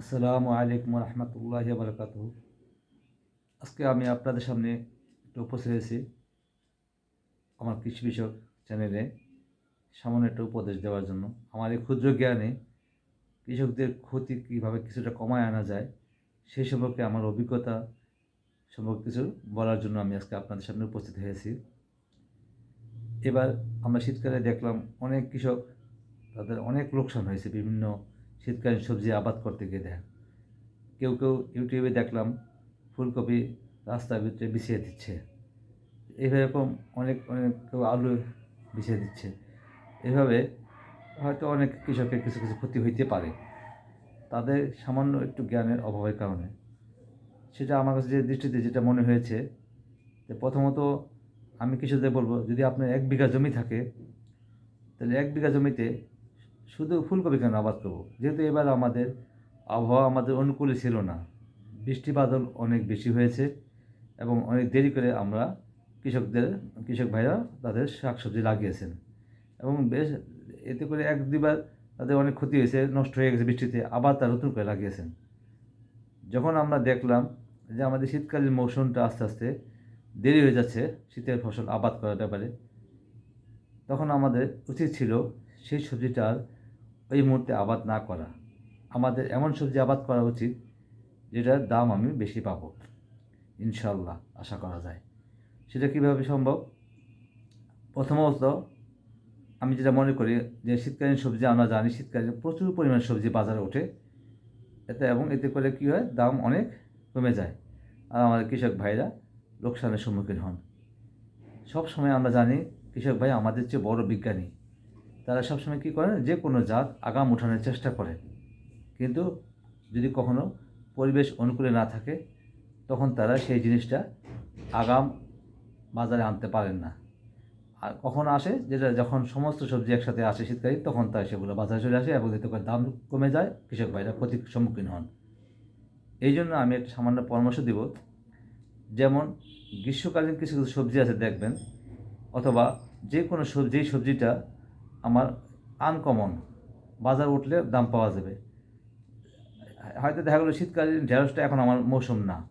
আসসালামু আলাইকুম রহমতুল্লাহ বারকাত আজকে আমি আপনাদের সামনে একটু উপস্থিত হয়েছি আমার কৃষি বিষয়ক চ্যানেলে সামান্য একটা উপদেশ দেওয়ার জন্য। আমার এই ক্ষুদ্র জ্ঞানে কৃষকদের ক্ষতি কীভাবে কিছুটা কমায় আনা যায় সেই সম্পর্কে আমার অভিজ্ঞতা সম্পর্কে কিছু বলার জন্য আমি আজকে আপনাদের সামনে উপস্থিত হয়েছি। এবার আমরা শীতকালে দেখলাম অনেক কৃষক তাদের অনেক লোকসান হয়েছে বিভিন্ন শীতকালীন সবজি আবাদ করতে গিয়ে দেখ কেউ কেউ ইউটিউবে দেখলাম, ফুলকপি রাস্তার ভিতরে বিছিয়ে দিচ্ছে। এইরকম অনেক অনেক কেউ আলু বিছিয়ে দিচ্ছে। এভাবে হয়তো অনেক কৃষকের কিছু কিছু ক্ষতি হইতে পারে। তাদের সামান্য একটু জ্ঞানের অভাবের কারণে। সেটা আমার কাছে যে দৃষ্টিতে যেটা মনে হয়েছে, যে প্রথমত আমি কৃষকদের বলব, যদি আপনার এক বিঘা জমি থাকে, তাহলে এক বিঘা জমিতে শুধু ফুলকপি কেন আবাদ করব? যেহেতু এবার আমাদের আবহাওয়া আমাদের অনুকূলে ছিল না। বৃষ্টি অনেক বেশি হয়েছে এবং অনেক দেরি করে আমরা কৃষকদের, কৃষক ভাইরা তাদের শাকসবজি লাগিয়েছেন। এবং বেশ, এতে করে এক দুবার তাদের অনেক ক্ষতি হয়েছে, নষ্ট হয়ে গেছে বৃষ্টিতে, আবার তারা নতুন করে লাগিয়েছেন। যখন আমরা দেখলাম যে আমাদের শীতকালীন মৌসুমটা আস্তে আস্তে দেরি হয়ে যাচ্ছে শীতের ফসল আবাদ করার ব্যাপারে, তখন আমাদের উচিত ছিল সেই সবজিটার ওই মুহূর্তে আবাদ না করা। আমাদের এমন সবজি আবাদ করা উচিত, যেটার দাম আমি বেশি পাবো। ইনশাল্লাহ আশা করা যায়। সেটা কীভাবে সম্ভব? প্রথমত, আমি যেটা মনে করি যে শীতকালীন সবজি আমরা জানি শীতকালীন প্রচুর পরিমাণ সবজি বাজারে ওঠে। এতে এবং এতে করে কী হয়? দাম অনেক কমে যায়। আর আমাদের কৃষক ভাইরা লোকসানের সম্মুখীন হন। সব সময় আমরা জানি, কৃষক ভাই আমাদের চেয়ে বড় বিজ্ঞানী। তারা সবসময় কী করেন? যে কোনো জাত আগাম উঠানোর চেষ্টা করে। কিন্তু যদি কখনো পরিবেশ অনুকূলে না থাকে, তখন তারা সেই জিনিসটা আগাম বাজারে আনতে পারেন না। আর কখন আসে যেটা যখন সমস্ত সবজি একসাথে আসে শীতকালীন তখন তাই সেগুলো বাজারে চলে আসে এবং এতে করে দাম কমে যায়, কৃষক ভাইরা ক্ষতির সম্মুখীন হন। এই জন্য আমি একটা সামান্য পরামর্শ দিব। যেমন গ্রীষ্মকালীন কিছু কিছু সবজি আছে দেখবেন, অথবা যে কোনো সবজি সবজিটা আমার আনকমন বাজার উঠলে দাম পাওয়া যাবে। হয়তো দেখা গেলো শীতকালীন ঢেঁড়সটা এখন আমার মৌসুম না।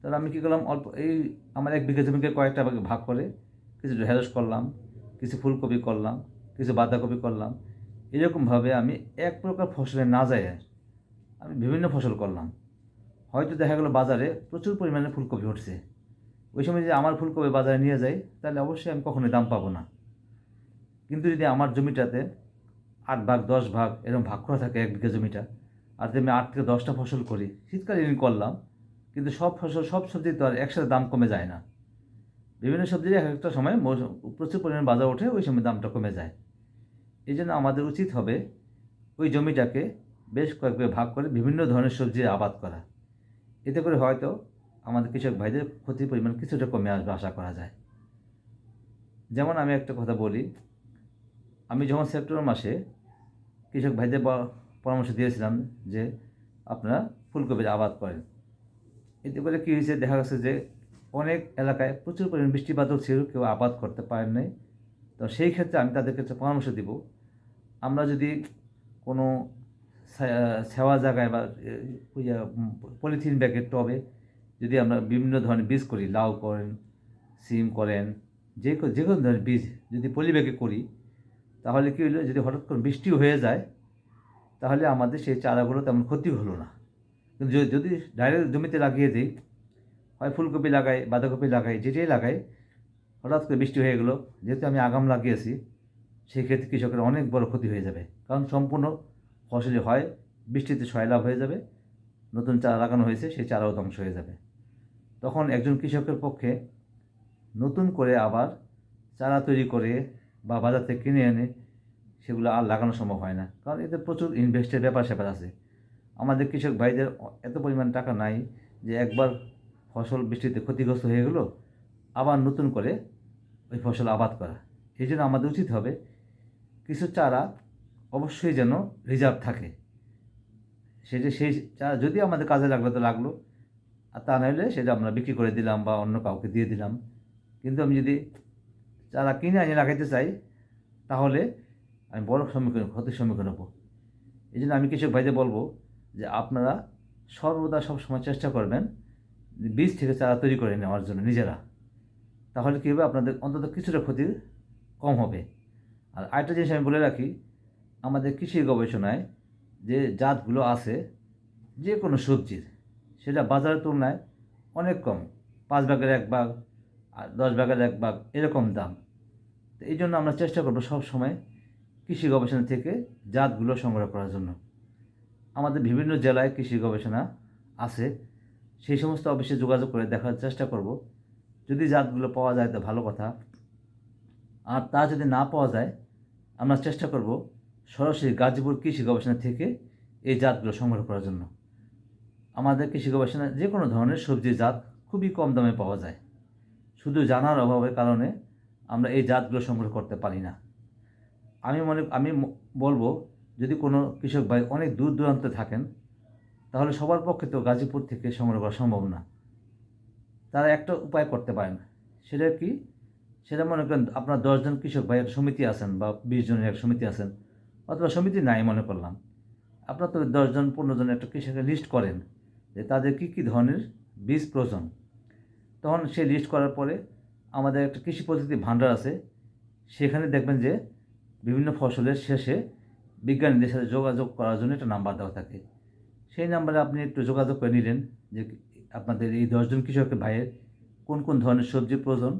তাহলে আমি কী করলাম, অল্প এই আমার এক বিঘা জমিকে কয়েকটা ভাগে ভাগ করে কিছু ঢেঁড়স করলাম, কিছু ফুলকপি করলাম, কিছু বাঁধাকপি করলাম। এরকমভাবে আমি এক প্রকার ফসলে না যায় আমি বিভিন্ন ফসল করলাম। হয়তো দেখা গেলো বাজারে প্রচুর পরিমাণে ফুলকপি উঠছে। ওই সময় যদি আমার ফুলকপি বাজারে নিয়ে যাই, তাহলে অবশ্যই আমি কখনোই দাম পাবো না। কিন্তু যদি আমার জমিটাতে আট ভাগ, দশ ভাগ এরকম ভাগ করা থাকে এক বিঘা জমিটা, আর যদি আমি আট থেকে দশটা ফসল করি শীতকালীন করলাম, কিন্তু সব ফসল, সব সবজি তো আর একসাথে দাম কমে যায় না। বিভিন্ন সবজির এক একটা সময় প্রচুর পরিমাণে বাজার ওঠে, ওই সময় দামটা কমে যায়। এই জন্য আমাদের উচিত হবে ওই জমিটাকে বেশ কয়েকবার ভাগ করে বিভিন্ন ধরনের সবজি আবাদ করা। এতে করে হয়তো আমাদের কৃষক ভাইদের ক্ষতির পরিমাণ কিছুটা কমে আসবে, আশা করা যায়। যেমন আমি একটা কথা বলি আমি যখন সেপ্টেম্বর মাসে কৃষক ভাইদের পরামর্শ দিয়েছিলাম যে আপনারা ফুলকপি আবাদ করেন, এতে করে কী হয়েছে, দেখা গেছে যে অনেক এলাকায় প্রচুর পরিমাণ বৃষ্টিপাতও ছিল, কেউ আবাদ করতে পারেন নাই। তো সেই ক্ষেত্রে আমি তাদেরকে একটা পরামর্শ দিব, আমরা যদি কোনো সেওয়া জায়গায় বা পলিথিন ব্যাগের টবে যদি আমরা বিভিন্ন ধরনের বীজ করি, লাউ করেন, সিম করেন, যে যে কোনো ধরনের বীজ যদি পলি ব্যাগে করি তাহলে কী হলো? যদি হঠাৎ করে বৃষ্টি হয়ে যায়, তাহলে আমাদের সেই চারাগুলো তেমন ক্ষতি হলো না। কিন্তু যদি ডাইরেক্ট জমিতে লাগিয়ে দিই, হয় ফুলকপি লাগাই, বাঁধাকপি লাগাই, যেটাই লাগাই, হঠাৎ করে বৃষ্টি হয়ে গেলো, যেহেতু আমি আগাম লাগিয়েছি সেই ক্ষেত্রে কৃষকের অনেক বড় ক্ষতি হয়ে যাবে। কারণ সম্পূর্ণ ফসলই হয়, বৃষ্টিতে সয়লাভ হয়ে যাবে, নতুন চারা লাগানো হয়েছে, সেই চারাও ধ্বংস হয়ে যাবে। তখন একজন কৃষকের পক্ষে নতুন করে আবার চারা তৈরি করে বা বাজার থেকে কিনে এনে সেগুলো আর লাগানো সম্ভব হয় না। কারণ এতে প্রচুর ইনভেস্টের ব্যাপার স্যাপার আছে। আমাদের কৃষক ভাইদের এত পরিমাণ টাকা নাই যে একবার ফসল বৃষ্টিতে ক্ষতিগ্রস্ত হয়ে গেলো, আবার নতুন করে ওই ফসল আবাদ করা। এই জন্য আমাদের উচিত হবে কিছু চারা অবশ্যই যেন রিজার্ভ থাকে। সেটা সেই চারা যদি আমাদের কাজে লাগল তো লাগল, আর তা নাহলে সেটা আমরা বিক্রি করে দিলাম বা অন্য কাউকে দিয়ে দিলাম। কিন্তু আমি যদি চারা কিনে আনি লাগাইতে চাই, তাহলে আমি বড় সম্মুখীন ক্ষতির সম্মুখীন হব। এই জন্য আমি কৃষক ভাইদের বলব যে আপনারা সর্বদা সবসময় চেষ্টা করবেন বীজ থেকে চারা তৈরি করে নেওয়ার জন্য নিজেরা। তাহলে কী হবে? আপনাদের অন্তত কিছুটা ক্ষতি কম হবে। আর আরেকটা জিনিস আমি বলে রাখি, আমাদের কৃষি গবেষণায় যে জাতগুলো আছে যে কোনো সবজির, সেটা বাজারের তুলনায় অনেক কম। পাঁচ ভাগের এক ভাগ আর দশ ভাগের এক ভাগ এরকম দাম। তো এই জন্য আমরা চেষ্টা করব সব সময় কৃষি গবেষণা থেকে জাতগুলো সংগ্রহ করার জন্য। আমাদের বিভিন্ন জেলায় কৃষি গবেষণা আছে, সেই সমস্ত অফিসে যোগাযোগ করে দেখার চেষ্টা করব। যদি জাতগুলো পাওয়া যায় তো ভালো কথা। আর তা যদি না পাওয়া যায়, আমরা চেষ্টা করব সরাসরি গাজীপুর কৃষি গবেষণা থেকে এই জাতগুলো সংগ্রহ করার জন্য। আমাদের কৃষি গবেষণা যে কোনো ধরনের সবজির জাত খুবই কম দামে পাওয়া যায়। শুধু জানার অভাবের কারণে আমরা এই জাতগুলো সংগ্রহ করতে পারি না। আমি মনে, আমি বলব যদি কোনো কৃষক ভাই অনেক দূর দূরান্তে থাকেন, তাহলে সবার পক্ষে তো গাজীপুর থেকে সংগ্রহ করা সম্ভব না। তারা একটা উপায় করতে পারেন। সেটা কি? সেটা মনে করেন আপনার দশজন কৃষক ভাই একটা সমিতি আছেন বা বিশ জনের এক সমিতি আছেন, অথবা সমিতি নাই মনে করলাম। আপনার তো দশজন পনেরো জন একটা কৃষকের লিস্ট করেন যে তাদের কী কী ধরনের বীজ প্রয়োজন। তখন সে লিস্ট করার পরে আমাদের একটা কৃষি প্রযুক্তি ভাণ্ডার আছে। সেখানে দেখবেন যে বিভিন্ন ফসলের শেষে বিজ্ঞানীদের সাথে যোগাযোগ করার জন্য একটা নাম্বার দেওয়া থাকে। সেই নাম্বারে আপনি একটু যোগাযোগ করে নিলেন যে আপনাদের এই দশজন কৃষকের ভাইয়ের কোন কোন ধরনের সবজি প্রয়োজন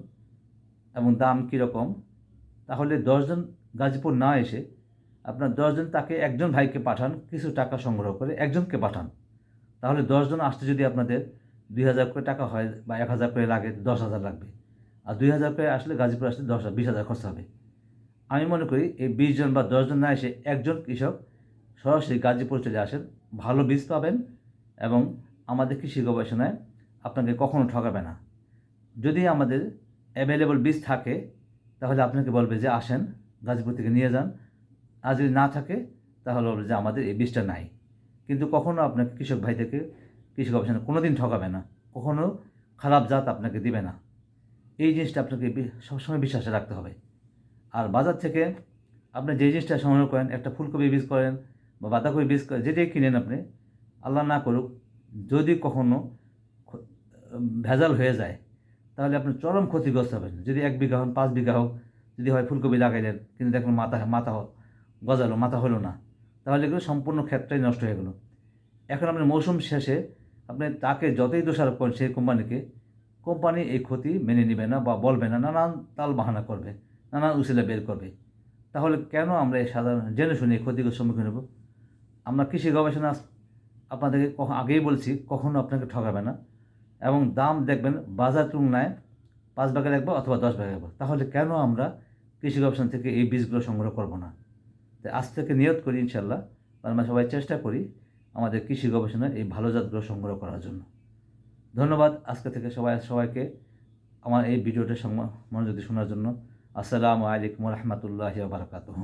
এবং দাম কীরকম তাহলে দশজন গাজীপুর না এসে আপনার দশজন তাকে একজন ভাইকে পাঠান, কিছু টাকা সংগ্রহ করে একজনকে পাঠান। তাহলে দশজন আসতে যদি আপনাদের দুই হাজার করে টাকা হয় বা এক হাজার করে লাগে, দশ হাজার লাগবে। আর দুই হাজার করে আসলে গাজীপুর আসলে দশ বিশ হাজার খরচ হবে। আমি মনে করি এই বিশ জন বা দশজন না এসে একজন কৃষক সরাসরি গাজীপুর চলে আসেন, ভালো বীজ পাবেন এবং আমাদের কৃষি গবেষণায় আপনাকে কখনো ঠকাবে না। যদি আমাদের অ্যাভেলেবল বীজ থাকে, তাহলে আপনাকে বলবে যে আসেন, গাজীপুর থেকে নিয়ে যান। আর যদি না থাকে, তাহলে বলবে যে আমাদের এই বীজটা নাই। কিন্তু কখনো আপনাকে কৃষক ভাই থেকে কৃষি গবেষণা কোনো দিন ঠকাবে না, কখনো খারাপ জাত আপনাকে দিবে না। এই জিনিসটা আপনাকে সবসময় বিশ্বাসে রাখতে হবে। আর বাজার থেকে আপনি যে জিনিসটা সংগ্রহ করেন, একটা ফুলকপি বীজ করেন বা বাঁধাকপি বীজ করেন যেটাই কিনেন আপনি, আল্লাহ না করুক, যদি কখনো ভেজাল হয়ে যায়, তাহলে আপনি চরম ক্ষতিগ্রস্ত হবেন। যদি এক বিঘা হন, পাঁচ বিঘা হোক, যদি হয় ফুলকপি লাগাইলেন, কিন্তু দেখুন মাথা মাথা গজালো, মাথা হলো না, তাহলে এগুলো সম্পূর্ণ ক্ষেত্রেই নষ্ট হয়ে গেলো। এখন আপনি মৌসুম শেষে আপনি তাকে যতই দোষারোপ করেন সেই কোম্পানিকে, কোম্পানি এই ক্ষতি মেনে নেবে না বা বলবে না, নানান তাল বাহানা করবে, নানান উসিলা বের করবে। তাহলে কেন আমরা এই সাধারণ জেনে শুনে এই ক্ষতির সম্মুখীন হব? আমরা কৃষি গবেষণা আপনাদেরকে কখন আগেই বলছি, কখনো আপনাকে ঠকাবে না। এবং দাম দেখবেন বাজার তুলনায় পাঁচ ভাগের একবার অথবা দশ ভাগের একবার তাহলে কেন আমরা কৃষি গবেষণা থেকে এই বীজগুলো সংগ্রহ করব না? তাই আজ থেকে নিয়ত করি ইনশাল্লাহ আমরা সবাই চেষ্টা করি আমাদের কৃষি গবেষণার এই ভালো জাতগুলো সংগ্রহ করার জন্য। ধন্যবাদ আজকে থেকে সবাই, সবাইকে আমার এই ভিডিওটা মনোযোগ শোনার জন্য। আসসালামু আলাইকুম রহমতুল্লাহ বারকাতুহ।